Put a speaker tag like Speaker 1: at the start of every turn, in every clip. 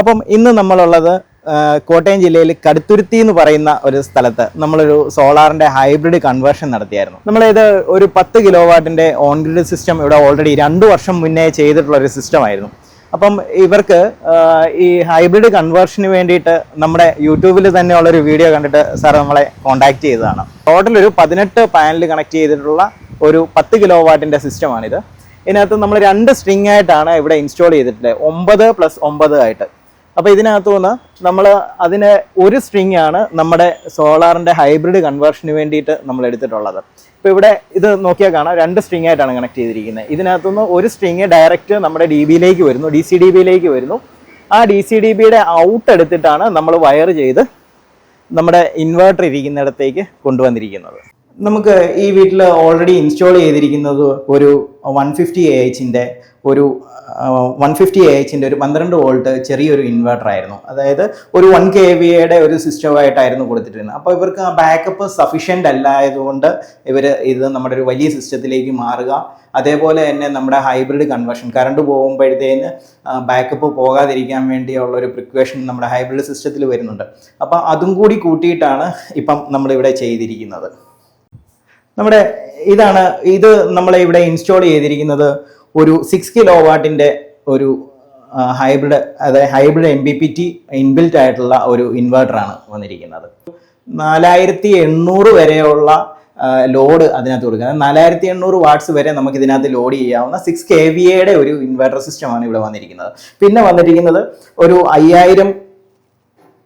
Speaker 1: അപ്പം ഇന്ന് നമ്മളുള്ളത് കോട്ടയം ജില്ലയിൽ കടുത്തുരുത്തി എന്ന് പറയുന്ന ഒരു സ്ഥലത്ത് നമ്മളൊരു സോളാറിന്റെ ഹൈബ്രിഡ് കൺവേർഷൻ നടത്തിയായിരുന്നു. നമ്മളിത് ഒരു പത്ത് കിലോ വാട്ടിന്റെ ഓൺ ഗ്രിഡ് സിസ്റ്റം ഇവിടെ ഓൾറെഡി രണ്ട് വർഷം മുന്നേ ചെയ്തിട്ടുള്ള ഒരു സിസ്റ്റം ആയിരുന്നു. അപ്പം ഇവർക്ക് ഈ ഹൈബ്രിഡ് കൺവേർഷന് വേണ്ടിയിട്ട് നമ്മുടെ യൂട്യൂബിൽ തന്നെയുള്ള ഒരു വീഡിയോ കണ്ടിട്ട് സാർ നമ്മളെ കോൺടാക്ട് ചെയ്തതാണ്. ടോട്ടൽ ഒരു പതിനെട്ട് പാനൽ കണക്ട് ചെയ്തിട്ടുള്ള ഒരു പത്ത് കിലോ വാട്ടിന്റെ സിസ്റ്റമാണിത് ഇതിനകത്ത് നമ്മൾ രണ്ട് സ്ട്രിങ് ആയിട്ടാണ് ഇവിടെ ഇൻസ്റ്റാൾ ചെയ്തിട്ടുള്ളത്. ഒമ്പത് പ്ലസ് ഒമ്പത് ആയിട്ട്. അപ്പോൾ ഇതിനകത്തു നിന്ന് നമ്മൾ അതിന് ഒരു സ്ട്രിങ് ആണ് നമ്മുടെ സോളാറിന്റെ ഹൈബ്രിഡ് കൺവേർഷന് വേണ്ടിയിട്ട് നമ്മൾ എടുത്തിട്ടുള്ളത്. ഇപ്പോൾ ഇവിടെ ഇത് നോക്കിയാൽ കാണാം രണ്ട് സ്ട്രിങ് ആയിട്ടാണ് കണക്ട് ചെയ്തിരിക്കുന്നത് ഇതിനകത്തുനിന്ന് ഒരു സ്ട്രിങ് ഡയറക്റ്റ് നമ്മുടെ ഡി ബിയിലേക്ക് വരുന്നു ഡി സി ഡി ബിയിലേക്ക് വരുന്നു. ആ ഡി സി ഡി ബിയുടെ ഔട്ട് എടുത്തിട്ടാണ് നമ്മൾ വയർ ചെയ്ത് നമ്മുടെ ഇൻവേർട്ടർ ഇരിക്കുന്നിടത്തേക്ക് കൊണ്ടുവന്നിരിക്കുന്നത്. നമുക്ക് ഈ വീട്ടിൽ ഓൾറെഡി ഇൻസ്റ്റാൾ ചെയ്തിരിക്കുന്നത് ഒരു വൺ ഫിഫ്റ്റി എ എച്ചിന്റെ ഒരു വൺ ഫിഫ്റ്റി എ എച്ചിന്റെ ഒരു പന്ത്രണ്ട് വോൾട്ട് ചെറിയൊരു ഇൻവെർട്ടർ ആയിരുന്നു. അതായത് ഒരു വൺ കെ വി യുടെ ഒരു സിസ്റ്റമായിട്ടായിരുന്നു കൊടുത്തിരുന്നത് അപ്പോൾ ഇവർക്ക് ആ ബാക്കപ്പ് സഫീഷ്യന്റ് അല്ലായതുകൊണ്ട് ഇവർ ഇത് നമ്മുടെ ഒരു വലിയ സിസ്റ്റത്തിലേക്ക് മാറുക. അതേപോലെ തന്നെ നമ്മുടെ ഹൈബ്രിഡ് കൺവേർഷൻ കറണ്ട് പോകുമ്പോഴത്തേന് ബാക്കപ്പ് പോകാതിരിക്കാൻ വേണ്ടിയുള്ള ഒരു പ്രിക്വേഷൻ നമ്മുടെ ഹൈബ്രിഡ് സിസ്റ്റത്തിൽ വരുന്നുണ്ട്. അപ്പോൾ അതും കൂടി കൂട്ടിയിട്ടാണ് ഇപ്പം നമ്മളിവിടെ ചെയ്തിരിക്കുന്നത്. നമ്മുടെ ഇതാണ് ഇത് നമ്മൾ ഇവിടെ ഇൻസ്റ്റാൾ ചെയ്തിരിക്കുന്നത് ഒരു സിക്സ് കിലോ വാട്ടിന്റെ ഒരു ഹൈബ്രിഡ് അതായത് hybrid M B P T inbuilt ആയിട്ടുള്ള ഒരു ഇൻവെർട്ടറാണ് വന്നിരിക്കുന്നത്. നാലായിരത്തി എണ്ണൂറ് വരെയുള്ള ലോഡ് അതിനകത്ത് കൊടുക്കുന്നത്. നാലായിരത്തി എണ്ണൂറ് വാട്ട്സ് വരെ നമുക്ക് ഇതിനകത്ത് ലോഡ് ചെയ്യാവുന്ന സിക്സ് കെ വി എയുടെ ഒരു ഇൻവെർട്ടർ സിസ്റ്റമാണ് ഇവിടെ വന്നിരിക്കുന്നത്. പിന്നെ വന്നിരിക്കുന്നത് ഒരു അയ്യായിരം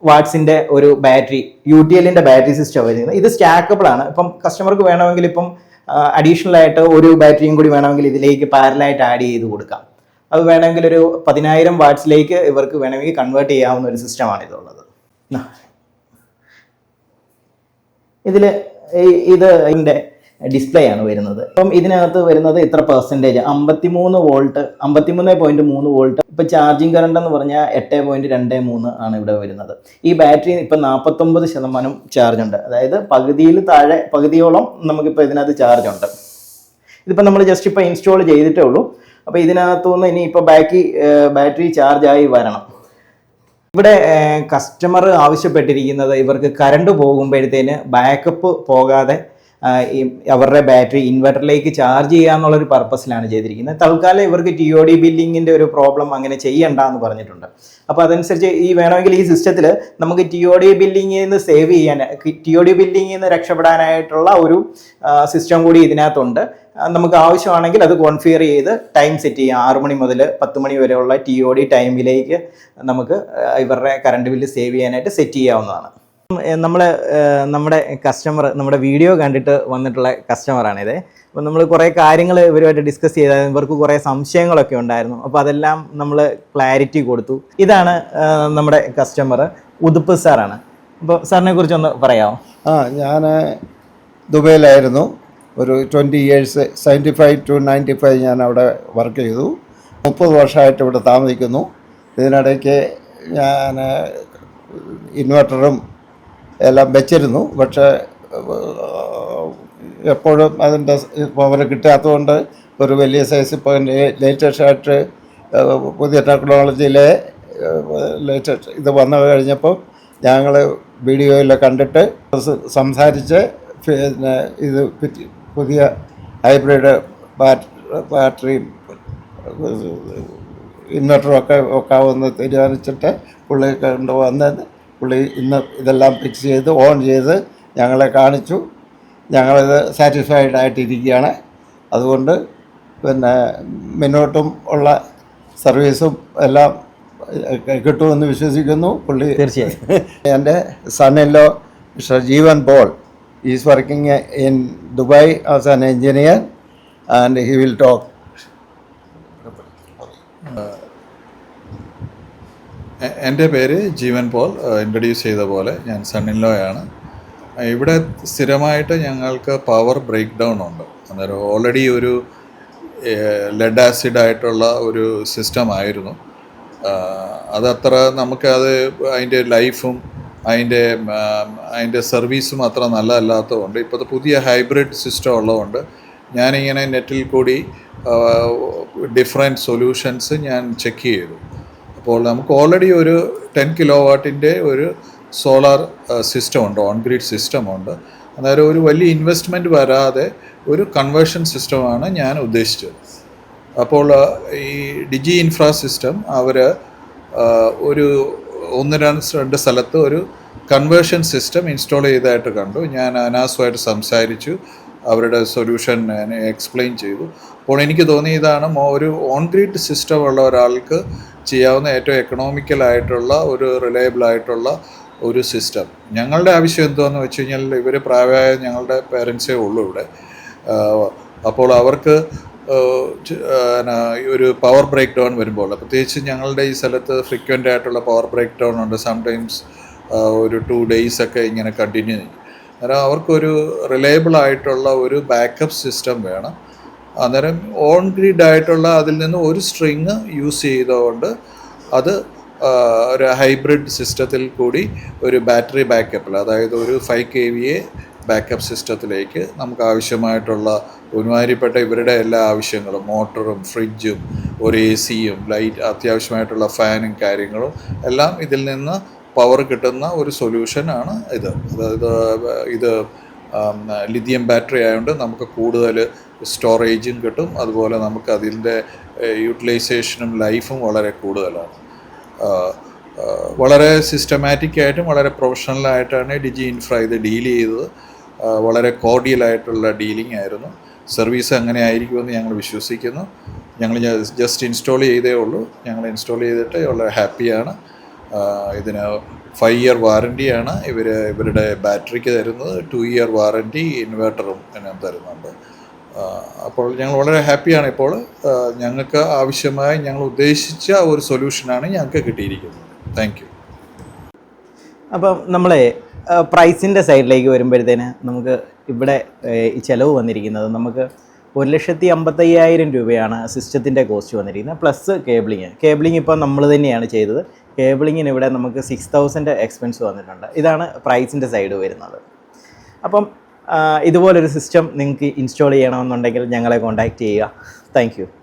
Speaker 1: വാട്ട്സിന്റെ ഒരു ബാറ്ററി യു ടി എല്ലിന്റെ ബാറ്ററി സിസ്റ്റം വരുന്നത്. ഇത് സ്റ്റാക്കബിൾ ആണ്. ഇപ്പം കസ്റ്റമർക്ക് വേണമെങ്കിൽ ഇപ്പം അഡീഷണൽ ആയിട്ട് ഒരു ബാറ്ററിയും കൂടി വേണമെങ്കിൽ ഇതിലേക്ക് പാരലായിട്ട് ആഡ് ചെയ്ത് കൊടുക്കാം. അത് വേണമെങ്കിൽ ഒരു പതിനായിരം വാട്ട്സിലേക്ക് ഇവർക്ക് വേണമെങ്കിൽ കൺവേർട്ട് ചെയ്യാവുന്ന ഒരു സിസ്റ്റമാണ് ഇതുള്ളത്. ഇതിൽ ഇത് ഇതിന്റെ ഡിസ്പ്ലേ ആണ് വരുന്നത്. അപ്പം ഇതിനകത്ത് വരുന്നത് ഇത്ര പെർസെന്റേജ് അമ്പത്തിമൂന്ന് വോൾട്ട് അമ്പത്തിമൂന്ന് പോയിന്റ് മൂന്ന് വോൾട്ട് ഇപ്പം ചാർജിങ് കറണ്ട് എന്ന് പറഞ്ഞാൽ എട്ട് പോയിന്റ് രണ്ട് മൂന്ന് ആണ് ഇവിടെ വരുന്നത്. ഈ ബാറ്ററി ഇപ്പം നാൽപ്പത്തൊമ്പത് ശതമാനം ചാർജ് ഉണ്ട്. അതായത് പകുതിയിൽ താഴെ പകുതിയോളം നമുക്കിപ്പോൾ ഇതിനകത്ത് ചാർജ് ഉണ്ട്. ഇതിപ്പോൾ നമ്മൾ ജസ്റ്റ് ഇപ്പോൾ ഇൻസ്റ്റാൾ ചെയ്തിട്ടേ ഉള്ളൂ. അപ്പോൾ ഇതിനകത്തുനിന്ന് ഇനി ഇപ്പോൾ ബാക്കി ബാറ്ററി ചാർജ് ആയി വരണം. ഇവിടെ കസ്റ്റമർ ആവശ്യപ്പെട്ടിരിക്കുന്നത് ഇവർക്ക് കറണ്ട് പോകുമ്പോഴത്തേന് ബാക്കപ്പ് പോകാതെ അവരുടെ ബാറ്ററി ഇൻവെർട്ടറിലേക്ക് ചാർജ് ചെയ്യാന്നുള്ളൊരു പർപ്പസിലാണ് ചെയ്തിരിക്കുന്നത്. തൽക്കാലം ഇവർക്ക് ടി ഒ ഡി ബില്ലിങ്ങിന്റെ ഒരു പ്രോബ്ലം അങ്ങനെ ചെയ്യണ്ട എന്ന് പറഞ്ഞിട്ടുണ്ട്. അപ്പോൾ അതനുസരിച്ച് ഈ വേണമെങ്കിൽ ഈ സിസ്റ്റത്തിൽ നമുക്ക് ടി ഒ ഡി ബില്ലിങ്ങിൽ നിന്ന് സേവ് ചെയ്യാൻ ടി ഒ ഡി ബില്ലിങ്ങിൽ നിന്ന് രക്ഷപ്പെടാനായിട്ടുള്ള ഒരു സിസ്റ്റം കൂടി ഇതിനകത്തുണ്ട്. നമുക്ക് ആവശ്യമാണെങ്കിൽ അത് കോൺഫിയർ ചെയ്ത് ടൈം സെറ്റ് ചെയ്യാം. ആറു മണി മുതൽ പത്ത് മണി വരെയുള്ള ടി ഒ ഡി ടൈമിലേക്ക് നമുക്ക് ഇവരുടെ കറണ്ട് ബില്ല് സേവ് ചെയ്യാനായിട്ട് സെറ്റ് ചെയ്യാവുന്നതാണ്. നമ്മൾ നമ്മുടെ കസ്റ്റമർ നമ്മുടെ വീഡിയോ കണ്ടിട്ട് വന്നിട്ടുള്ള കസ്റ്റമറാണിത് അപ്പോൾ നമ്മൾ കുറേ കാര്യങ്ങൾ ഇവരുമായിട്ട് ഡിസ്കസ് ചെയ്താൽ ഇവർക്ക് കുറേ സംശയങ്ങളൊക്കെ ഉണ്ടായിരുന്നു. അപ്പോൾ അതെല്ലാം നമ്മൾ ക്ലാരിറ്റി കൊടുത്തു. ഇതാണ് നമ്മുടെ കസ്റ്റമർ ഉതുപ്പ് സാറാണ് അപ്പോൾ സാറിനെ കുറിച്ചൊന്ന് പറയാമോ?
Speaker 2: ആ ഞാൻ ദുബൈയിലായിരുന്നു. ഒരു twenty years seventy five to ninety five ഞാൻ അവിടെ വർക്ക് ചെയ്തു. മുപ്പത് വർഷമായിട്ട് ഇവിടെ താമസിക്കുന്നു. ഇതിനിടയ്ക്ക് ഞാൻ ഇൻവെർട്ടറും എല്ലാം വെച്ചിരുന്നു. പക്ഷേ എപ്പോഴും അതിന്റെ പവർ കിട്ടാത്തതുകൊണ്ട് ഒരു വലിയ സൈസ് ഇപ്പോൾ ലേറ്റസ്റ്റ് ആയിട്ട് പുതിയ ടെക്നോളജിയിലെ ലേറ്റസ്റ്റ് ഇത് വന്നു കഴിഞ്ഞപ്പോൾ ഞങ്ങൾ വീഡിയോയിൽ കണ്ടിട്ട് സംസാരിച്ച് പിന്നെ ഇത് പുതിയ ഹൈബ്രിഡ് ബാറ്ററിയും ഇൻവെർട്ടറും ഒക്കെ വെക്കാമെന്ന് തീരുമാനിച്ചിട്ട് പുള്ളി കൊണ്ടുവന്ന് പുള്ളി ഇന്ന് ഇതെല്ലാം ഫിക്സ് ചെയ്ത് ഓൺ ചെയ്ത് ഞങ്ങളെ കാണിച്ചു. ഞങ്ങളിത് സാറ്റിസ്ഫൈഡ് ആയിട്ടിരിക്കുകയാണ്. അതുകൊണ്ട് പിന്നെ മുന്നോട്ടും ഉള്ള സർവീസും എല്ലാം കിട്ടുമെന്ന് വിശ്വസിക്കുന്നു. പുള്ളി
Speaker 1: തീർച്ചയായും.
Speaker 2: എന്റെ സണ്ണിലോ Mister Jeevan Paul is working in Dubai as an engineer and he will talk
Speaker 3: എന്റെ പേര് ജീവൻ പോൾ ഇൻട്രൊഡ്യൂസ് ചെയ്ത പോലെ ഞാൻ സണ്ണിൻലോയാണ് ഇവിടെ സ്ഥിരമായിട്ട് ഞങ്ങൾക്ക് പവർ ബ്രേക്ക് ഡൗൺ ഉണ്ട്. അന്നേരം ഓൾറെഡി ഒരു ലെഡ് ആസിഡ് ആയിട്ടുള്ള ഒരു സിസ്റ്റം ആയിരുന്നു. അതത്ര നമുക്കത് അതിന്റെ ലൈഫും അതിന്റെ അതിന്റെ സർവീസും അത്ര നല്ലതല്ലാത്തതുകൊണ്ട് ഇപ്പോഴത്തെ പുതിയ ഹൈബ്രിഡ് സിസ്റ്റം ഉള്ളതുകൊണ്ട് ഞാനിങ്ങനെ നെറ്റിൽ കൂടി ഡിഫറെന്റ് സൊല്യൂഷൻസ് ഞാൻ ചെക്ക് ചെയ്തു. അപ്പോൾ നമുക്ക് ഓൾറെഡി ഒരു ടെൻ കിലോ വാട്ടിന്റെ ഒരു സോളാർ സിസ്റ്റം ഉണ്ട് ഓൺ ഗ്രിഡ് സിസ്റ്റം ഉണ്ട്. അന്നേരം ഒരു വലിയ ഇൻവെസ്റ്റ്മെന്റ് വരാതെ ഒരു കൺവേർഷൻ സിസ്റ്റമാണ് ഞാൻ ഉദ്ദേശിച്ചത്. അപ്പോൾ ഈ ഡിജി ഇൻഫ്രാ സിസ്റ്റം അവർ ഒരു ഒന്ന് രണ്ട് രണ്ട് സ്ഥലത്ത് ഒരു കൺവേർഷൻ സിസ്റ്റം ഇൻസ്റ്റാൾ ചെയ്തതായിട്ട് കണ്ടു. ഞാൻ അനാസുമായിട്ട് സംസാരിച്ചു അവരുടെ സൊല്യൂഷൻ എക്സ്പ്ലെയിൻ ചെയ്തു. അപ്പോൾ എനിക്ക് തോന്നി ഇതാണ് ഒരു ഓൺ ഗ്രിഡ് സിസ്റ്റം ഉള്ള ഒരാൾക്ക് ചെയ്യാവുന്ന ഏറ്റവും എക്കണോമിക്കലായിട്ടുള്ള ഒരു റിലയബിൾ ആയിട്ടുള്ള ഒരു സിസ്റ്റം ഞങ്ങളുടെ ആവശ്യം എന്തുവാന്ന് വെച്ച് കഴിഞ്ഞാൽ ഇവർ പ്രായമായ ഞങ്ങളുടെ പേരൻസേ ഉള്ളൂ ഇവിടെ. അപ്പോൾ അവർക്ക് ഒരു പവർ ബ്രേക്ക് ഡൗൺ വരുമ്പോൾ പ്രത്യേകിച്ച് ഞങ്ങളുടെ ഈ സ്ഥലത്ത് ഫ്രീക്വന്റ് ആയിട്ടുള്ള പവർ ബ്രേക്ക് ഡൗൺ ഉണ്ട് സംടൈംസ് ഒരു ടു ഡേയ്സ് ഒക്കെ ഇങ്ങനെ കണ്ടിന്യൂ ചെയ്യും. അന്നേരം അവർക്കൊരു റിലയബിൾ ആയിട്ടുള്ള ഒരു ബാക്കപ്പ് സിസ്റ്റം വേണം. അന്നേരം ഓൺ ഗ്രിഡ് ആയിട്ടുള്ള അതിൽ നിന്ന് ഒരു സ്ട്രിങ് യൂസ് ചെയ്തുകൊണ്ട് അത് ഒരു ഹൈബ്രിഡ് സിസ്റ്റത്തിൽ കൂടി ഒരു ബാറ്ററി ബാക്കപ്പിൽ അതായത് ഒരു five K V A backup സിസ്റ്റത്തിലേക്ക് നമുക്ക് ആവശ്യമായിട്ടുള്ള ഒരുമാതിരിപ്പെട്ട ഇവരുടെ എല്ലാ ആവശ്യങ്ങളും മോട്ടറും ഫ്രിഡ്ജും ഒരു എ സിയും ലൈറ്റ് അത്യാവശ്യമായിട്ടുള്ള ഫാനും കാര്യങ്ങളും എല്ലാം ഇതിൽ നിന്ന് പവർ കിട്ടുന്ന ഒരു സൊല്യൂഷനാണ് ഇത്. അതായത് ഇത് ലിഥിയം ബാറ്ററി ആയതുകൊണ്ട് നമുക്ക് കൂടുതൽ സ്റ്റോറേജും കിട്ടും. അതുപോലെ നമുക്ക് അതിന്റെ യൂട്ടിലൈസേഷനും ലൈഫും വളരെ കൂടുതലാണ്. വളരെ സിസ്റ്റമാറ്റിക്കായിട്ടും വളരെ പ്രൊഫഷണലായിട്ടാണ് ഡിജി ഇൻഫ്ര ഇത് ഡീൽ ചെയ്തത്. വളരെ കോർഡിയലായിട്ടുള്ള ഡീലിംഗ് ആയിരുന്നു. സർവീസ് അങ്ങനെ ആയിരിക്കുമെന്ന് ഞങ്ങൾ വിശ്വസിക്കുന്നു. ഞങ്ങൾ ജസ്റ്റ് ഇൻസ്റ്റാൾ ചെയ്തേ ഉള്ളൂ. ഞങ്ങൾ ഇൻസ്റ്റാൾ ചെയ്തിട്ട് വളരെ ഹാപ്പിയാണ്. ഇതിന് ഫൈവ് ഇയർ വാറന്റിയാണ് ഇവർ ഇവരുടെ ബാറ്ററിക്ക് തരുന്നത്. ടു ഇയർ വാറന്റി ഇൻവേർട്ടറും ഇതിന് തരുന്നുണ്ട്. അപ്പോൾ ഞങ്ങൾ വളരെ ഹാപ്പിയാണ് ഇപ്പോൾ. ഞങ്ങൾക്ക് ആവശ്യമായ ഞങ്ങൾ ഉദ്ദേശിച്ച ഒരു സൊല്യൂഷനാണ് ഞങ്ങൾക്ക് കിട്ടിയിരിക്കുന്നത്. താങ്ക് യു
Speaker 1: അപ്പം നമ്മളെ പ്രൈസിന്റെ സൈഡിലേക്ക് വരുമ്പോഴത്തേന് നമുക്ക് ഇവിടെ ചിലവ് വന്നിരിക്കുന്നത് നമുക്ക് ഒരു ലക്ഷത്തി അമ്പത്തയ്യായിരം രൂപയാണ് സിസ്റ്റത്തിന്റെ കോസ്റ്റ് വന്നിരിക്കുന്നത്. Plus cabling. കേബിളിങ് ഇപ്പോൾ നമ്മൾ തന്നെയാണ് ചെയ്തത്. കേബിളിങ്ങിന് ഇവിടെ നമുക്ക് സിക്സ് തൗസൻഡ് എക്സ്പെൻസ് വന്നിട്ടുണ്ട്. ഇതാണ് പ്രൈസിന്റെ സൈഡ് വരുന്നത്. അപ്പം ഇതുപോലൊരു സിസ്റ്റം നിങ്ങൾക്ക് ഇൻസ്റ്റാൾ ചെയ്യണമെന്നുണ്ടെങ്കിൽ ഞങ്ങളെ കോൺടാക്റ്റ് ചെയ്യുക. താങ്ക്